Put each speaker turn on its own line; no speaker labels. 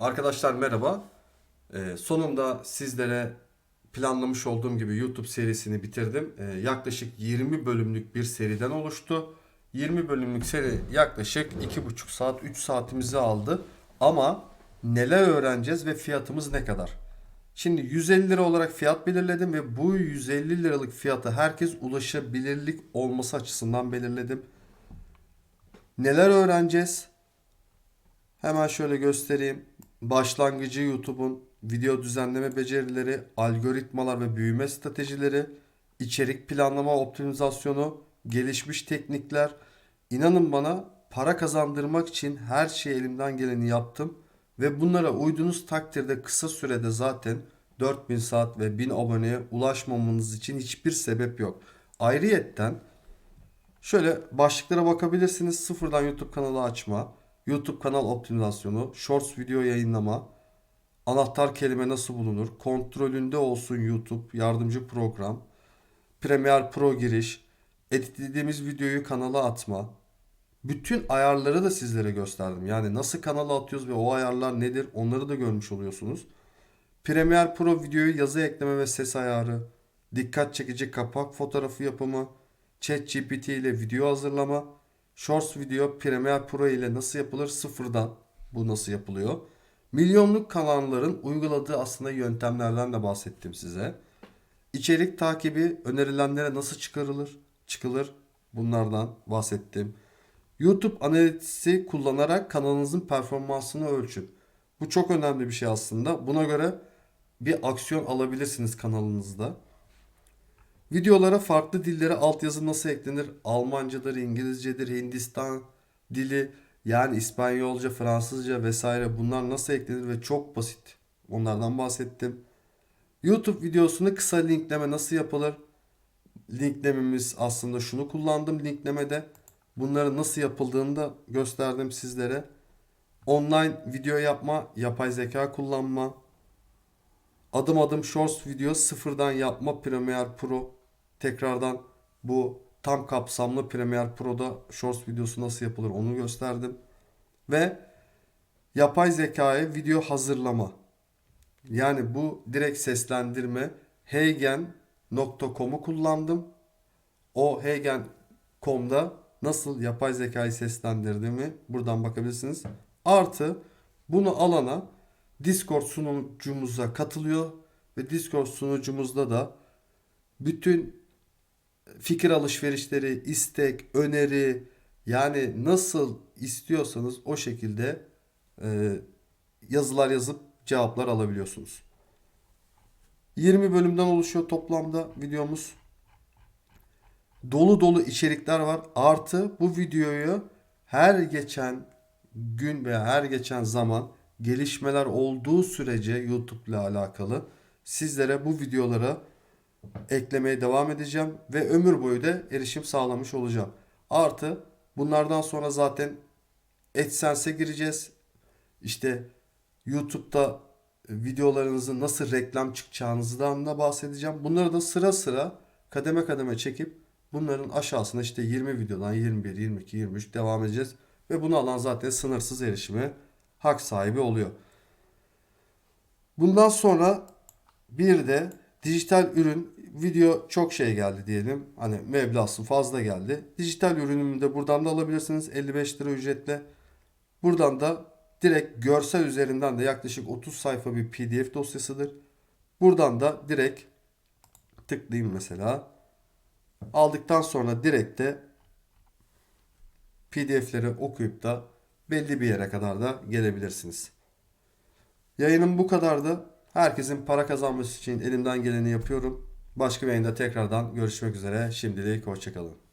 Arkadaşlar merhaba. Ee, sonunda sizlere planlamış olduğum gibi YouTube serisini bitirdim. Ee, yaklaşık 20 bölümlük bir seriden oluştu. 20 bölümlük seri yaklaşık 2,5 saat 3 saatimizi aldı. Ama neler öğreneceğiz ve fiyatımız ne kadar? Şimdi 150 lira olarak fiyat belirledim ve bu 150 liralık fiyata herkes ulaşabilirlik olması açısından belirledim. Neler öğreneceğiz? Hemen şöyle göstereyim. Başlangıcı YouTube'un video düzenleme becerileri, algoritmalar ve büyüme stratejileri, içerik planlama optimizasyonu, gelişmiş teknikler. İnanın bana para kazandırmak için her şeyi elimden geleni yaptım ve bunlara uyduğunuz takdirde kısa sürede zaten 4000 saat ve 1000 aboneye ulaşmamanız için hiçbir sebep yok. Ayrıyetten Şöyle başlıklara bakabilirsiniz. Sıfırdan YouTube kanalı açma, YouTube kanal optimizasyonu, Shorts video yayınlama, anahtar kelime nasıl bulunur, kontrolünde olsun YouTube, yardımcı program, Premiere Pro giriş, editlediğimiz videoyu kanala atma. Bütün ayarları da sizlere gösterdim. Yani nasıl kanala atıyoruz ve o ayarlar nedir onları da görmüş oluyorsunuz. Premiere Pro videoyu yazı ekleme ve ses ayarı, dikkat çekici kapak fotoğrafı yapımı, ChatGPT ile video hazırlama, Shorts video Premiere Pro ile nasıl yapılır sıfırdan bu nasıl yapılıyor. Milyonluk kanalların uyguladığı aslında yöntemlerden de bahsettim size. İçerik takibi önerilenlere nasıl çıkarılır, çıkılır bunlardan bahsettim. YouTube analitisi kullanarak kanalınızın performansını ölçün. Bu çok önemli bir şey aslında. Buna göre bir aksiyon alabilirsiniz kanalınızda. Videolara farklı dillere altyazı nasıl eklenir? Almancadır, İngilizcedir, Hindistan dili yani İspanyolca, Fransızca vesaire bunlar nasıl eklenir ve çok basit. Onlardan bahsettim. YouTube videosunu kısa linkleme nasıl yapılır? Linklememiz aslında şunu kullandım linklemede. Bunların nasıl yapıldığını da gösterdim sizlere. Online video yapma, yapay zeka kullanma, adım adım shorts video sıfırdan yapma Premiere Pro. Tekrardan bu tam kapsamlı Premiere Pro'da shorts videosu nasıl yapılır onu gösterdim. Ve yapay zekaya video hazırlama. Yani bu direkt seslendirme Heygen.com'u kullandım. O Heygen.com'da nasıl yapay zekayı seslendirdiğimi buradan bakabilirsiniz. Artı bunu alana Discord sunucumuza katılıyor ve Discord sunucumuzda da bütün fikir alışverişleri, istek, öneri yani nasıl istiyorsanız o şekilde e, yazılar yazıp cevaplar alabiliyorsunuz. 20 bölümden oluşuyor toplamda videomuz. Dolu dolu içerikler var. Artı bu videoyu her geçen gün veya her geçen zaman gelişmeler olduğu sürece YouTube ile alakalı sizlere bu videolara eklemeye devam edeceğim ve ömür boyu da erişim sağlamış olacağım. Artı bunlardan sonra zaten AdSense'e gireceğiz. İşte YouTube'da videolarınızı nasıl reklam çıkacağınızdan da bahsedeceğim. Bunları da sıra sıra kademe kademe çekip bunların aşağısına işte 20 videodan 21, 22, 23 devam edeceğiz. Ve bunu alan zaten sınırsız erişime hak sahibi oluyor. Bundan sonra bir de dijital ürün video çok şey geldi diyelim. Hani meblası fazla geldi. Dijital ürünümü de buradan da alabilirsiniz 55 lira ücretle. Buradan da direkt görsel üzerinden de yaklaşık 30 sayfa bir PDF dosyasıdır. Buradan da direkt tıklayayım mesela. Aldıktan sonra direkt de PDF'leri okuyup da belli bir yere kadar da gelebilirsiniz. Yayınım bu kadardı. Herkesin para kazanması için elimden geleni yapıyorum. Başka bir yayında tekrardan görüşmek üzere. Şimdilik hoşçakalın.